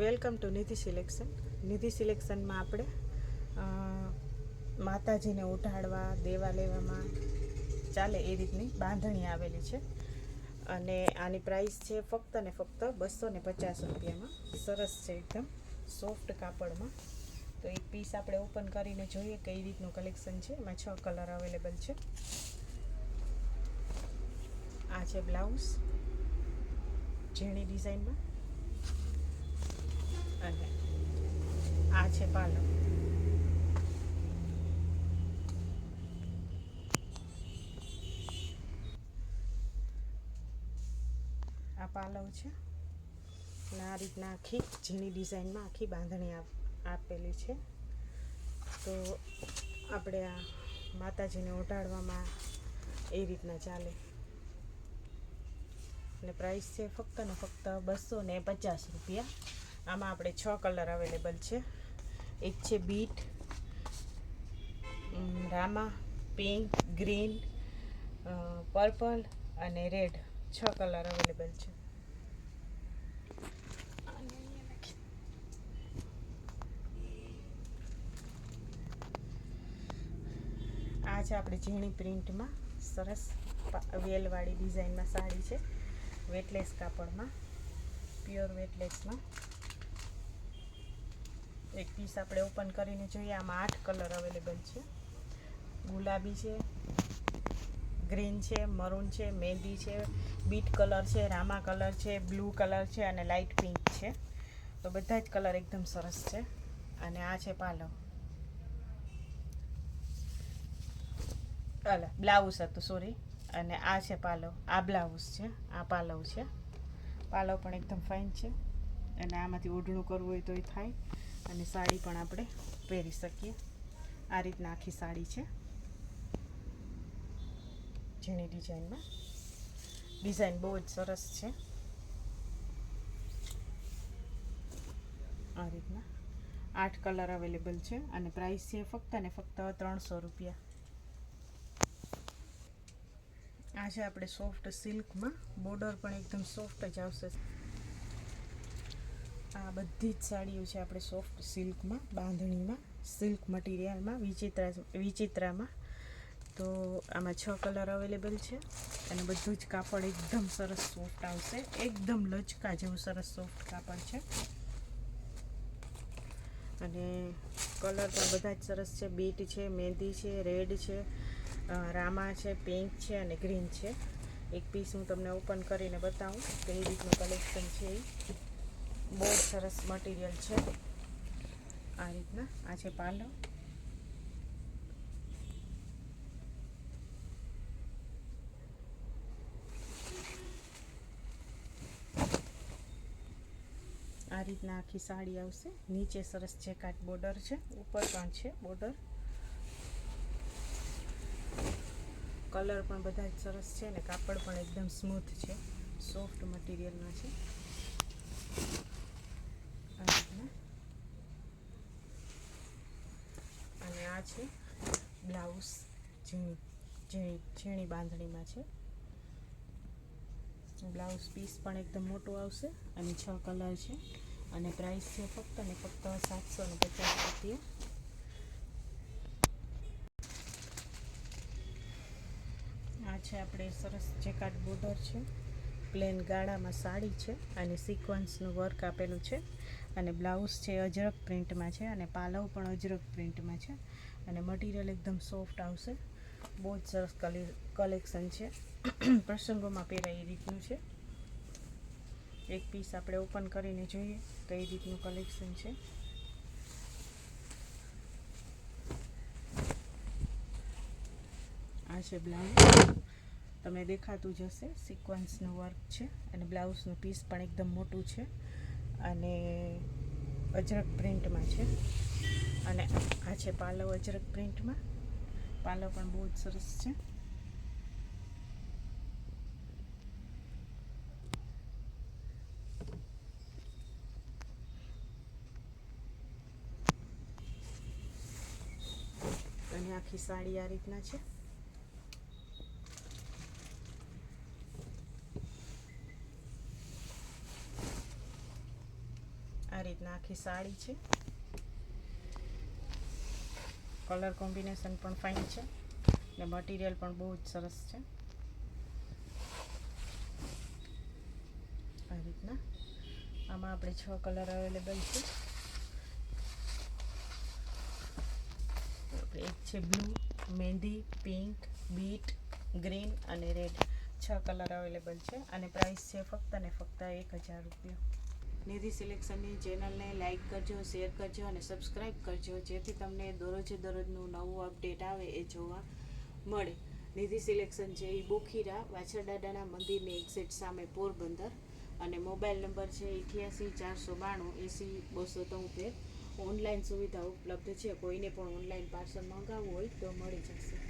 Welcome to Nidhi selection. Nidhi સિલેક્શનમાં આપણે માતાજીને ઉઠાડવા, દેવા લેવામાં ચાલે એ રીતની બાંધણી આવેલી છે. અને આની પ્રાઇસ છે ફક્ત ને ફક્ત બસો ને પચાસ રૂપિયામાં. સરસ છે એકદમ સોફ્ટ કાપડમાં. તો એક પીસ આપણે ઓપન કરીને જોઈએ કઈ રીતનું કલેક્શન છે. એમાં છ કલર અવેલેબલ છે. આ છે બ્લાઉઝ ઝીણી ડિઝાઇનમાં અને આ છે પાલવ આ પાલવ છે. અને આ રીતના આખી ઝીણી ડિઝાઇનમાં આખી બાંધણી આપ- આપેલી છે. તો આપણે આ માતાજીને ઓઢાડવામાં એ રીતના ચાલે. અને પ્રાઇસ છે ફક્ત ને ફક્ત બસો ને પચાસ રૂપિયા. આમાં આપણે છ કલર અવેલેબલ છે. એક છે બીટ રામા, પિંક, ગ્રીન પર્પલ અને રેડ. છ કલર અવેલેબલ છે. આ છે આપણે ઝીણી પ્રિન્ટમાં. સરસ વેલવાળી ડિઝાઇનમાં સાડી છે. વેટલેસ કાપડમાં. પ્યોર વેટલેસમાં. એક પીસ આપણે ઓપન કરીને જોઈએ. આમાં આઠ કલર અવેલેબલ છે. ગુલાબી છે ગ્રીન છે મરૂન છે મહેંદી છે બીટ કલર છે રામા કલર છે બ્લુ કલર છે અને લાઇટ પિંક છે. તો બધા જ કલર એકદમ સરસ છે. અને આ છે પાલવ. અલા, બ્લાઉઝ હતું સોરી અને આ છે પાલવ. આ બ્લાઉઝ છે. આ પાલવ છે. પાલવ પણ એકદમ ફાઇન છે. અને આમાંથી ઓઢણું કરવું હોય તો એ થાય. અને સાડી પણ આપણે પહેરી શકીએ. આ રીતના આખી સાડી છે. ઝીણી ડિઝાઇનમાં. ડિઝાઇન બહુ જ સરસ છે. આ રીતના. આઠ કલર અવેલેબલ છે અને પ્રાઇસ છે ફક્ત ને ફક્ત ત્રણસો રૂપિયા. આ છે આપણે સોફ્ટ સિલ્કમાં બોર્ડર પણ એકદમ સોફ્ટ જ આવશે. આ બધી જ સાડીઓ છે આપણે સોફ્ટ સિલ્કમાં બાંધણીમાં સિલ્ક મટીરિયલમાં વિચિત્રા, વિચિત્રામાં. તો આમાં છ કલર અવેલેબલ છે અને બધું જ કાપડ એકદમ સરસ સોફ્ટ આવશે. એકદમ લચકા જેવું સરસ સોફ્ટ કાપડ છે. અને કલર પણ બધા જ સરસ છે. બીટ છે, મહેંદી છે, રેડ છે રામા છે પિંક છે અને ગ્રીન છે. એક પીસ હું તમને ઓપન કરીને બતાવું કઈ રીતનું કલેક્શન છે એ. બહુ સરસ મટીરિયલ છે. આ રીતના. આ છે પાલો આ રીતના આખી સાડી આવશે. નીચે સરસ જેકાટ બોર્ડર છે, ઉપર પણ છે બોર્ડર કલર પણ બધા જ સરસ છે ને કાપડ પણ એકદમ સ્મૂથ છે. સોફ્ટ મટીરિયલના છે આ રીતના અને છે. બ્લાઉઝ ઝીણી ઝીણી ઝીણી બાંધણીમાં છે. બ્લાઉઝ પીસ પણ એકદમ મોટું આવશે અને છ કલર છે. અને પ્રાઇસ છે ફક્ત ને ફક્ત સાતસો ને પચાસ રૂપિયા. આ છે આપણે સરસ જેકાટ બોર્ડર છે. પ્લેન ગાળામાં સાડી છે અને સિક્વન્સનું વર્ક આપેલું છે અને બ્લાઉઝ છે અજરક પ્રિન્ટમાં છે અને પાલવ પણ અજરક પ્રિન્ટમાં છે અને મટીરિયલ એકદમ સોફ્ટ આવશે. બહુ જ સરસ કલી કલેક્શન છે. પ્રસંગોમાં પહેરાય એ રીતનું છે. એક પીસ આપણે ઓપન કરીને જોઈએ કઈ રીતનું કલેક્શન છે. આ છે બ્લાઉઝ તમને દેખાતું જ હશે. સિક્વન્સનું વર્ક છે અને બ્લાઉઝનું પીસ પણ એકદમ મોટું છે અને અજરક પ્રિન્ટમાં છે. અને આ છે પાલવ અજરક પ્રિન્ટમાં પાલવ પણ બહુ જ સરસ છે. અને આખી સાડી આ રીતના છે. આ રીતના આખી સાડી છે. કલર કોમ્બિનેશન પણ ફાઇન છે ને મટીરિયલ પણ બહુ જ સરસ છે. આ રીતના. આમાં આપણે છ કલર અવેલેબલ છે. એક છે બ્લુ મહેંદી પિંક બીટ ગ્રીન અને રેડ છ કલર અવેલેબલ છે અને પ્રાઇસ છે ફક્ત ને ફક્ત એક હજાર રૂપિયા. નિધિ સિલેક્શનની ચેનલને લાઇક કરજો, શેર કરજો અને સબસ્ક્રાઈબ કરજો, જેથી તમને દરરોજે દરરોજનું નવું અપડેટ આવે એ જોવા મળે. નિધિ સિલેક્શન છે એ બોખીરા વાછરડાડાના મંદિરની એક્ઝેટ સામે પોરબંદર અને મોબાઈલ નંબર છે અઠ્યાસી ચારસો બાણું, એંસી બસો તોતેર. ઓનલાઈન સુવિધા ઉપલબ્ધ છે, કોઈને પણ ઓનલાઈન પાર્સલ મંગાવવું હોય તો મળી જશે.